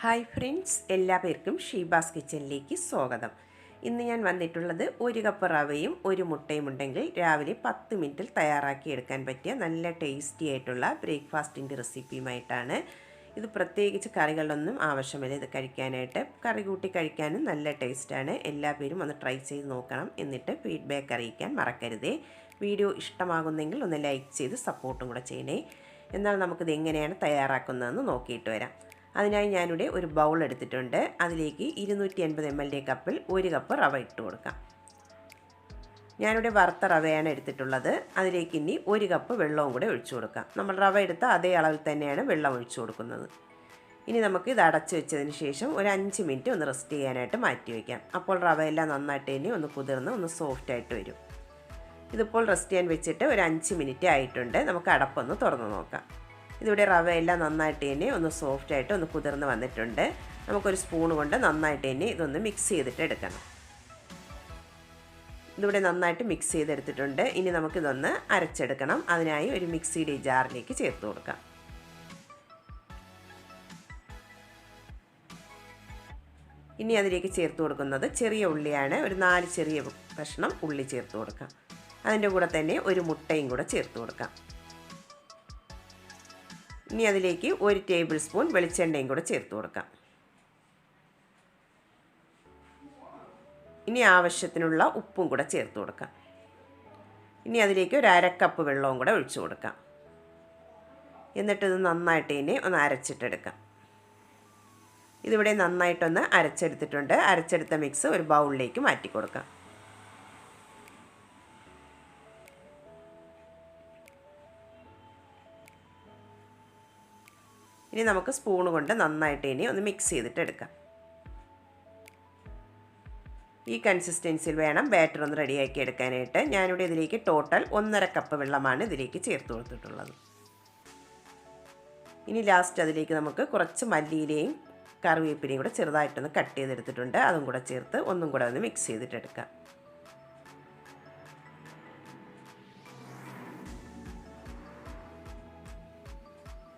Hi friends എല്ലാവർക്കും ഷീബാസ് കിച്ചണിലേക്ക് സ്വാഗതം. ഇന്ന് ഞാൻ വന്നിട്ടുള്ളത് ഒരു കപ്പ് റവയും ഒരു മുട്ടയും ഉണ്ടെങ്കിൽ രാവിലെ പത്ത് മിനിറ്റിൽ തയ്യാറാക്കി എടുക്കാൻ പറ്റിയ നല്ല ടേസ്റ്റി ആയിട്ടുള്ള ബ്രേക്ക്ഫാസ്റ്റിന്റെ റെസിപ്പിയുമായിട്ടാണ് ഇത് പ്രത്യേകിച്ച് കറികളൊന്നും ആവശ്യമില്ല ഇത് കഴിക്കാനായിട്ട്. കറി കൂട്ടി കഴിക്കാനും നല്ല ടേസ്റ്റാണ് എല്ലാ പേരും ഒന്ന് ട്രൈ ചെയ്ത് നോക്കണം എന്നിട്ട് ഫീഡ്ബാക്ക് അറിയിക്കാൻ മറക്കരുതേ. വീഡിയോ ഇഷ്ടമാകുന്നെങ്കിൽ ഒന്ന് ലൈക്ക് ചെയ്ത് സപ്പോർട്ടും കൂടെ ചെയ്യണേ. എന്നാൽ നമുക്കിത് എങ്ങനെയാണ് തയ്യാറാക്കുന്നതെന്ന് നോക്കിയിട്ട് വരാം. അതിനായി ഞാനിവിടെ ഒരു ബൗൾ എടുത്തിട്ടുണ്ട്. അതിലേക്ക് ഇരുന്നൂറ്റി എൺപത് എം എല്ലിന്റെ കപ്പിൽ ഒരു കപ്പ് റവ ഇട്ട് കൊടുക്കാം. ഞാനിവിടെ വറുത്ത റവയാണ് എടുത്തിട്ടുള്ളത്. അതിലേക്ക് ഇനി ഒരു കപ്പ് വെള്ളവും കൂടെ ഒഴിച്ചു കൊടുക്കാം. നമ്മൾ റവ എടുത്ത അതേ അളവിൽ തന്നെയാണ് വെള്ളം ഒഴിച്ചു കൊടുക്കുന്നത്. ഇനി നമുക്ക് ഇത് അടച്ചു വെച്ചതിന് ശേഷം ഒരു അഞ്ച് മിനിറ്റ് ഒന്ന് റെസ്റ്റ് ചെയ്യാനായിട്ട് മാറ്റി വയ്ക്കാം അപ്പോൾ റവയെല്ലാം നന്നായിട്ട് തന്നെ ഒന്ന് കുതിർന്ന് ഒന്ന് സോഫ്റ്റ് ആയിട്ട് വരും. ഇതിപ്പോൾ റെസ്റ്റ് ചെയ്യാൻ വെച്ചിട്ട് ഒരു അഞ്ച് മിനിറ്റ് ആയിട്ടുണ്ട്. നമുക്ക് അടപ്പൊന്ന് തുറന്ന് നോക്കാം. ഇതിവിടെ എല്ലാം നന്നായിട്ട് തന്നെ ഒന്ന് സോഫ്റ്റ് ആയിട്ട് ഒന്ന് കുതിർന്ന് വന്നിട്ടുണ്ട്. നമുക്കൊരു സ്പൂൺ കൊണ്ട് നന്നായിട്ട് തന്നെ ഇതൊന്ന് മിക്സ് ചെയ്തിട്ട് എടുക്കണം. ഇതിവിടെ നന്നായിട്ട് മിക്സ് ചെയ്തെടുത്തിട്ടുണ്ട്. ഇനി നമുക്കിതൊന്ന് അരച്ചെടുക്കണം. അതിനായി ഒരു മിക്സിയുടെ ജാറിലേക്ക് ചേർത്ത് കൊടുക്കാം. ഇനി അതിലേക്ക് ചേർത്ത് കൊടുക്കുന്നത് ചെറിയ ഉള്ളിയാണ്. ഒരു നാല് ചെറിയ കഷ്ണം ഉള്ളി ചേർത്ത് കൊടുക്കാം. അതിന്റെ കൂടെ തന്നെ ഒരു മുട്ടയും കൂടെ ചേർത്ത് കൊടുക്കാം. ഇനി അതിലേക്ക് ഒരു ടേബിൾ സ്പൂൺ വെളിച്ചെണ്ണയും കൂടെ ചേർത്ത് കൊടുക്കാം. ഇനി ആവശ്യത്തിനുള്ള ഉപ്പും കൂടെ ചേർത്ത് കൊടുക്കാം. ഇനി അതിലേക്ക് ഒരു അരക്കപ്പ് വെള്ളവും കൂടെ ഒഴിച്ചു കൊടുക്കാം. എന്നിട്ട് ഇത് നന്നായിട്ട് ഇനി ഒന്ന് അരച്ചിട്ടെടുക്കാം. ഇതിവിടെ നന്നായിട്ടൊന്ന് അരച്ചെടുത്തിട്ടുണ്ട്. അരച്ചെടുത്ത മിക്സ് ഒരു ബൗളിലേക്ക് മാറ്റി കൊടുക്കാം. ഇനി നമുക്ക് സ്പൂൺ കൊണ്ട് നന്നായിട്ട് ഇനി ഒന്ന് മിക്സ് ചെയ്തിട്ട് എടുക്കാം. ഈ കൺസിസ്റ്റൻസിയിൽ വേണം ബാറ്റർ ഒന്ന് റെഡിയാക്കി എടുക്കാനായിട്ട്. ഞാനിവിടെ ഇതിലേക്ക് ടോട്ടൽ ഒന്നര കപ്പ് വെള്ളമാണ് ഇതിലേക്ക് ചേർത്ത് കൊടുത്തിട്ടുള്ളത്. ഇനി ലാസ്റ്റ് അതിലേക്ക് നമുക്ക് കുറച്ച് മല്ലിയിലയും കറിവേപ്പിലയും കൂടെ ചെറുതായിട്ടൊന്ന് കട്ട് ചെയ്തെടുത്തിട്ടുണ്ട്. അതും കൂടെ ചേർത്ത് ഒന്നും കൂടെ ഒന്ന് മിക്സ് ചെയ്തിട്ടെടുക്കാം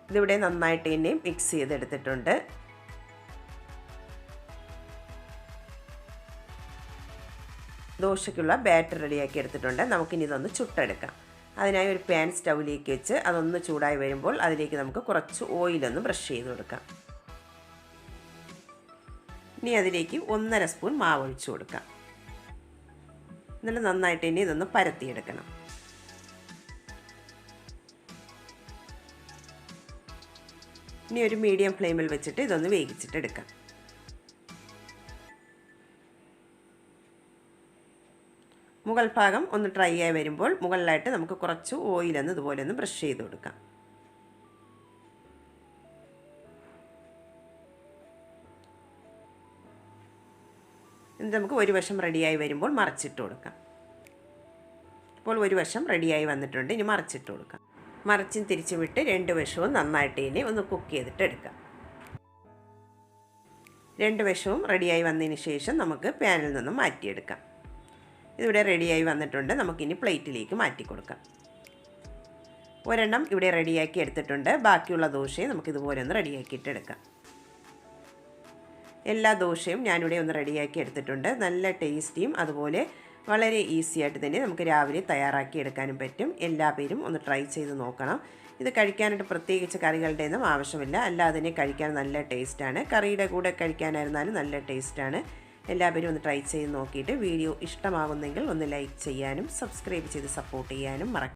ഇതിവിടെ നന്നായിട്ട് തന്നെ മിക്സ് ചെയ്തെടുത്തിട്ടുണ്ട്. ദോശയ്ക്കുള്ള ബാറ്റർ റെഡിയാക്കി എടുത്തിട്ടുണ്ട്. നമുക്കിനി ഇതൊന്ന് ചുട്ടെടുക്കാം. അതിനായി ഒരു പാൻ സ്റ്റൗവിലേക്ക് വെച്ച് അതൊന്ന് ചൂടായി വരുമ്പോൾ അതിലേക്ക് നമുക്ക് കുറച്ച് ഓയിലൊന്ന് ബ്രഷ് ചെയ്ത് കൊടുക്കാം. ഇനി അതിലേക്ക് ഒന്നര സ്പൂൺ മാവ് ഒഴിച്ചു കൊടുക്കാം. എന്നിട്ട് നന്നായിട്ട് ഇനി ഇതൊന്ന് പരത്തിയെടുക്കണം. ഇനി ഒരു മീഡിയം ഫ്ലെയിമിൽ വെച്ചിട്ട് ഇതൊന്ന് വേവിച്ചിട്ട് എടുക്കാം. മുകൾ ഭാഗം ഒന്ന് ഡ്രൈ ആയി വരുമ്പോൾ മുകളിലായിട്ട് നമുക്ക് കുറച്ച് ഓയിലൊന്ന് ഇതുപോലെ ഒന്ന് ബ്രഷ് ചെയ്ത് കൊടുക്കാം. ഇത് നമുക്ക് ഒരു വശം റെഡിയായി വരുമ്പോൾ മറച്ചിട്ട് കൊടുക്കാം. ഇപ്പോൾ ഒരു വശം റെഡിയായി വന്നിട്ടുണ്ട് ഇനി മറച്ചിട്ട് കൊടുക്കാം. മറിച്ചും തിരിച്ചു വിട്ട് രണ്ട് വശവും നന്നായിട്ട് ഇനി ഒന്ന് കുക്ക് ചെയ്തിട്ട് എടുക്കാം. രണ്ട് വശവും റെഡിയായി വന്നതിന് ശേഷം നമുക്ക് പാനിൽ നിന്നും മാറ്റിയെടുക്കാം. ഇതിവിടെ റെഡിയായി വന്നിട്ടുണ്ട്. നമുക്കിനി പ്ലേറ്റിലേക്ക് മാറ്റി കൊടുക്കാം. ഒരെണ്ണം ഇവിടെ റെഡിയാക്കി എടുത്തിട്ടുണ്ട്. ബാക്കിയുള്ള ദോശയും നമുക്കിതുപോലെ ഒന്ന് റെഡിയാക്കിയിട്ട് എടുക്കാം. എല്ലാ ദോശയും ഞാനിവിടെ ഒന്ന് റെഡിയാക്കി എടുത്തിട്ടുണ്ട്. നല്ല ടേസ്റ്റിയും അതുപോലെ വളരെ ഈസി ആയിട്ട് തന്നെ നമുക്ക് രാവിലെ തയ്യാറാക്കി എടുക്കാനും പറ്റും. എല്ലാ പേരും ഒന്ന് ട്രൈ ചെയ്ത് നോക്കണം. ഇത് കഴിക്കാനായിട്ട് പ്രത്യേകിച്ച് കറികളുടെ ഒന്നും ആവശ്യമില്ല. അല്ലാതെ തന്നെ കഴിക്കാൻ നല്ല ടേസ്റ്റാണ്. കറിയുടെ കൂടെ കഴിക്കാനായിരുന്നാലും നല്ല ടേസ്റ്റാണ്. എല്ലാവരും ഒന്ന് ട്രൈ ചെയ്ത് നോക്കിയിട്ട് വീഡിയോ ഇഷ്ടമാകുന്നെങ്കിൽ ഒന്ന് ലൈക്ക് ചെയ്യാനും സബ്സ്ക്രൈബ് ചെയ്ത് സപ്പോർട്ട് ചെയ്യാനും മറക്കും